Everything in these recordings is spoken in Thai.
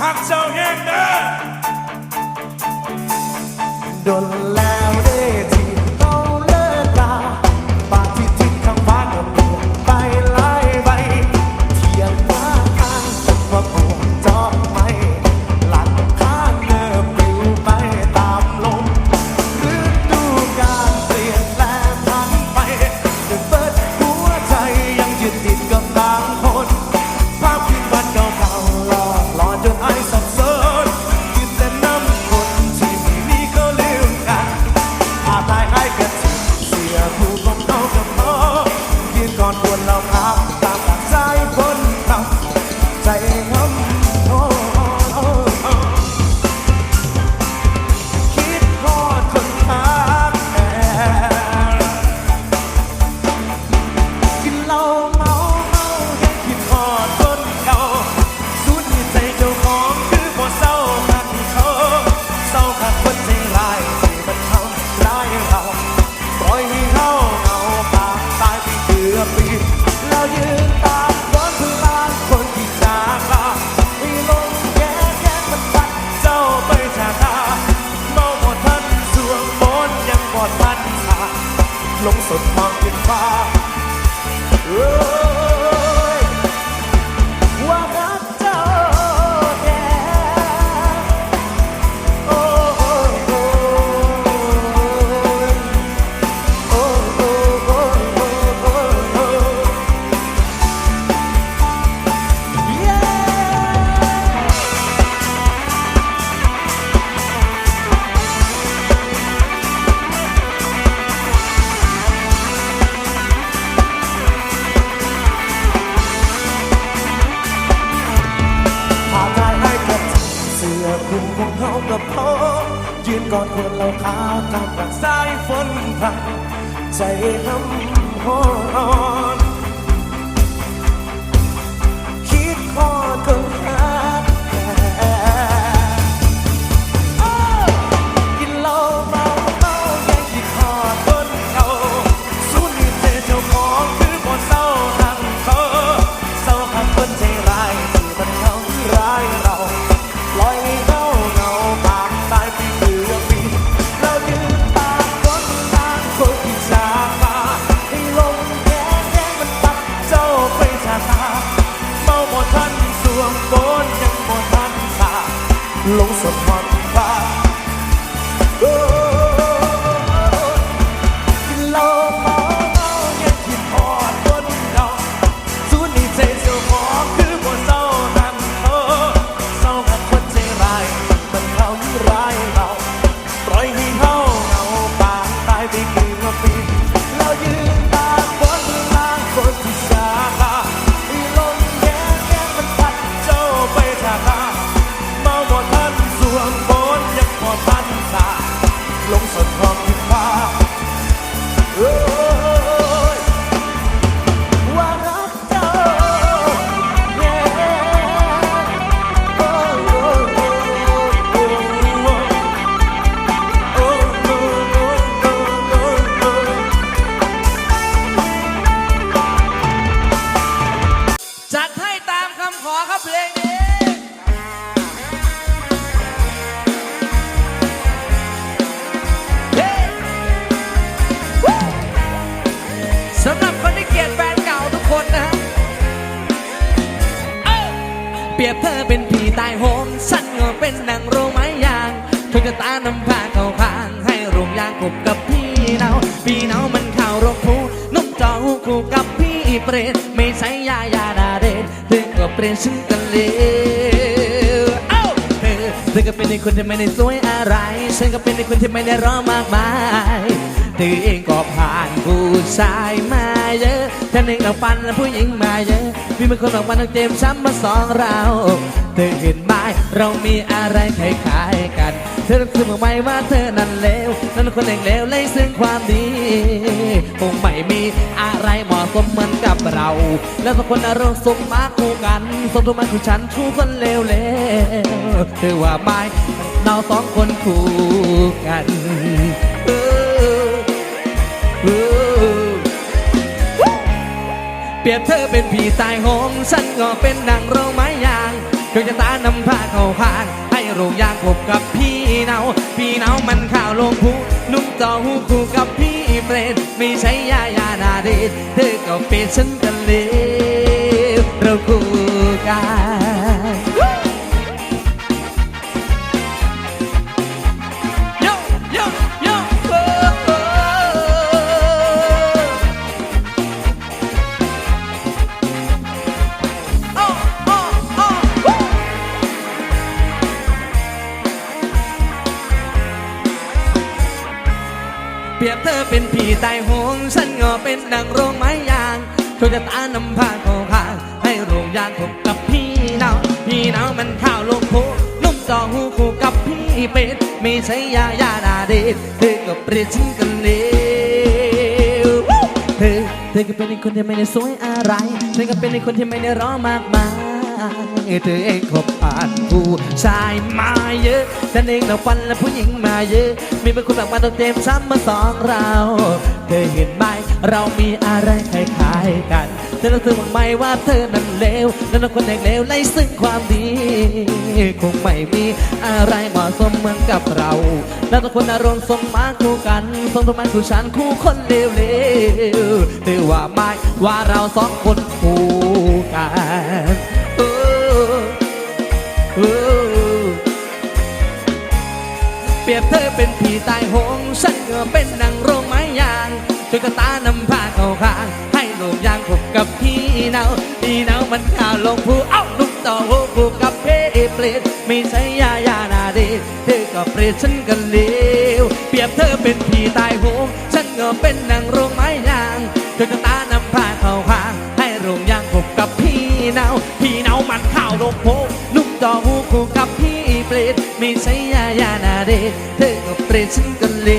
I'm so in love. อดพันศาลงสดมองขึ้นฟ้าาตามปักสายฝนพัดใจห้ำหอ ฝนยังบ่ทันสาลงสมหวังฟ้า กุบกับพี่เนาพี่เนามันข่าวรกหูนมจอหูคู่กับพี่เปรตไม่ใช่ยายาดาเดนเธอก็เปรตฉันกันเลยเอ้าเธอเธอก็เป็นในคนที่ไม่ได้สวยอะไร ฉันก็เป็นในคนที่ไม่ได้ร้องมากมายเธอเองก็ผ่านผู้ชายมาเยอะเธอนเองเราฟันผู้หญิงมาเยอะ พี่เป็นคนออกมาต้องเจ็บช้ำมาสองเรา เธอเห็นไหมเรามีอะไรคล้าย เธอคือมือใม่ว่าเธอนั้นเลวนั้นคนเองเลวเลยซึ่งความดีคงไม่มีอะไรเหมาะสมเหมือนกับเรา แล้วสักคนอารมณ์สมมาคู่กันสมทุกมันคือฉันชู้คนเลวเลวเธอว่าไม่เราสองคนคู่กันเปรียบเธอเป็นผีตายโหงฉันก็เป็นนางโรไม้ยางเดวงชะตานำผ้าเข้าข้าง เราอยากพบกับพี่เนาพี่เนามันข่าวลงพูนุ่มต่อหูคู่กับพี่เปรตไม่ใช่ยายานาเดชเธอก็เป็นฉันกันเลวเราคู่กัน เธอเป็นผีตายโหงฉันก็เป็นดังโรงไม้ยางช่วยจะตานำพาเข้าข้าให้โรงยางคบกับพี่เนาพี่เนามันข้าวลงโพนุ่มจอหูคู่กับพี่เป็ดไม่ใช่ยายาดาเดชเธอก็เปรียบฉันกันเลวเธอเธอก็เป็นคนที่ไม่ได้สวยอะไรเธอก็เป็นคนที่ไม่ได้ร้อมากมาย เธอเองคบผ่านผู้ชายมาเยอะฉันเองเราฟันและผู้หญิงมาเยอะ มีบางคนแบบมาต้องเต็มซ้ำมาสองเราเธอเห็นไหมเรามีอะไรคล้ายๆกันเธอรู้สึกบ้างไหมว่าเธอนั้นเลวแล้วคนแห่งเลวไร้ซึ่งความดีคงไม่มีอะไรเหมาะสมเหมือนกับเราแล้วทุกคนอารมณ์สมมาคู่กันสมทมาคู่ฉันคู่คนเลวเลวๆเธอว่าไม่ว่าเราสองคนคู่กัน รียบเธอเป็นผีตายโหงฉันก็เป็นนางโรงไม้ยางช่วยกระตานำพาเข้าข้าง ให้โลกยางผูกกับพี่เนาพี่เนามันข่าวลงผู้เอ้าลุกต่อหูผูกกับเพเปรตไม่ใช่ยายานาเดเธอก็เปรตฉันก็เลวเปรียบเธอเป็นผีตายโหงฉันก็เป็นนางโรงไม้ยางช่วยกระตานำพาเข้าข้าง ให้โรงยางผูกกับพี่เนาพี่เนามันข่าวลงโพนุ่มจอหูคู่กับพี่เปรตไม่ใช่ อก็เปรฉันก็เล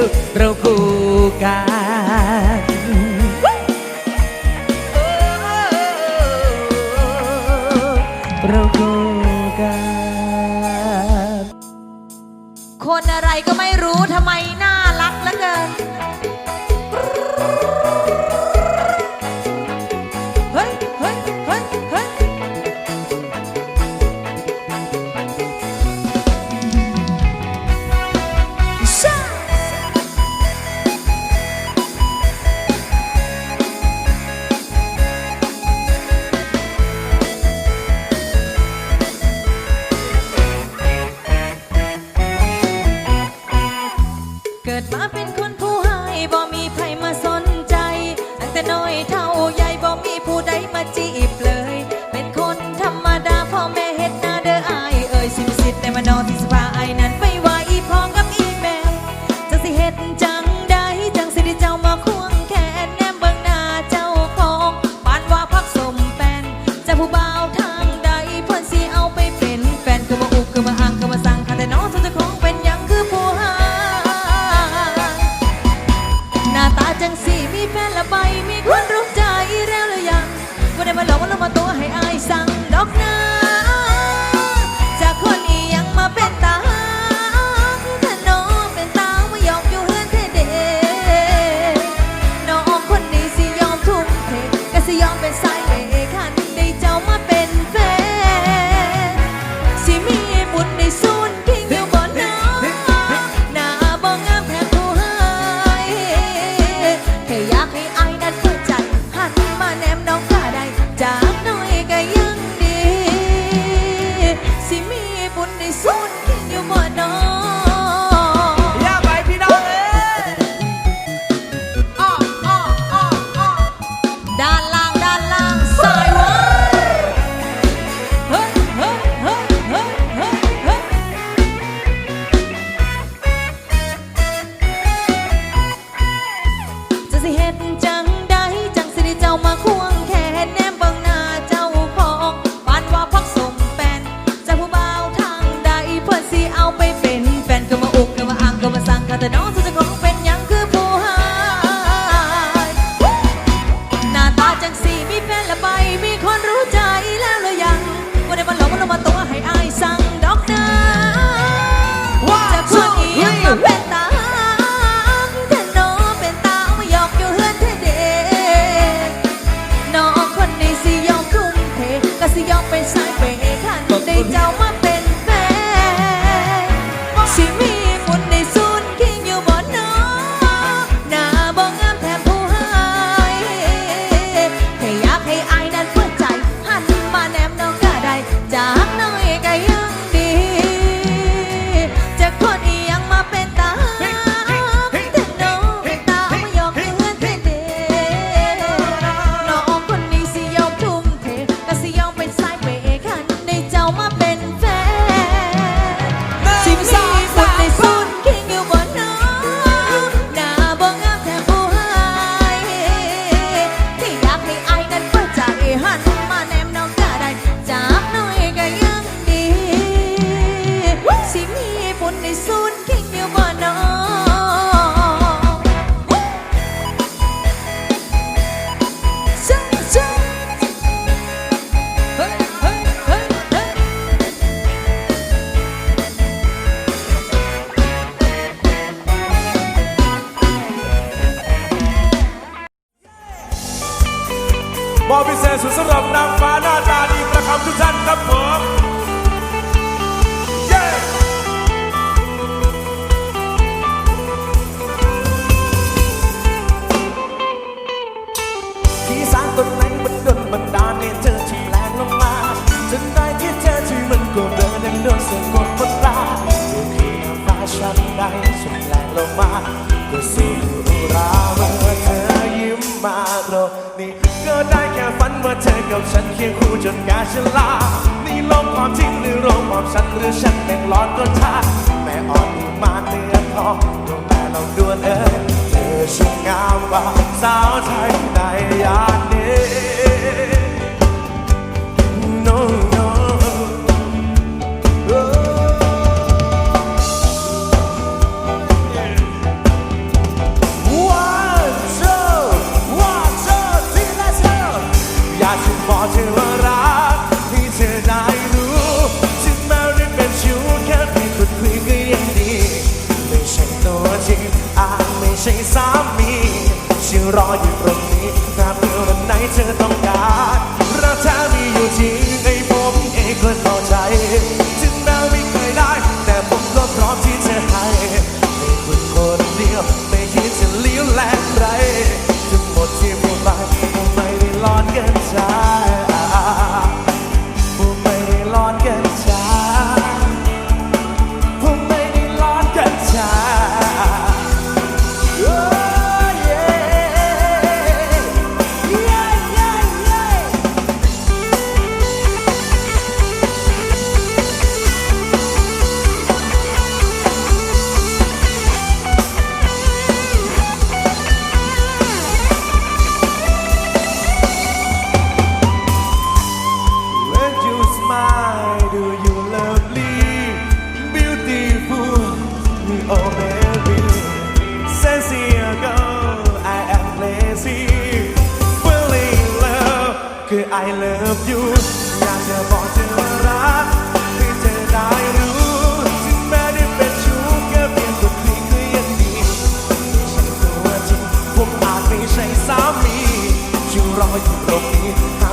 วเราคู่กันเราคู่กันคนอะไรก็ไม่รู้ทำไมนะ Don't คียงคู่จนกาชลานี่โลกความจริงหรือโลกความฉันหรือฉันเป็นหลอนก็ท่าแม่อ่อนมาเตือนทองดวงแต่เราดวนเอ๋ยเธอช่างงามกว่าสาวไทย ถึงตรงนี้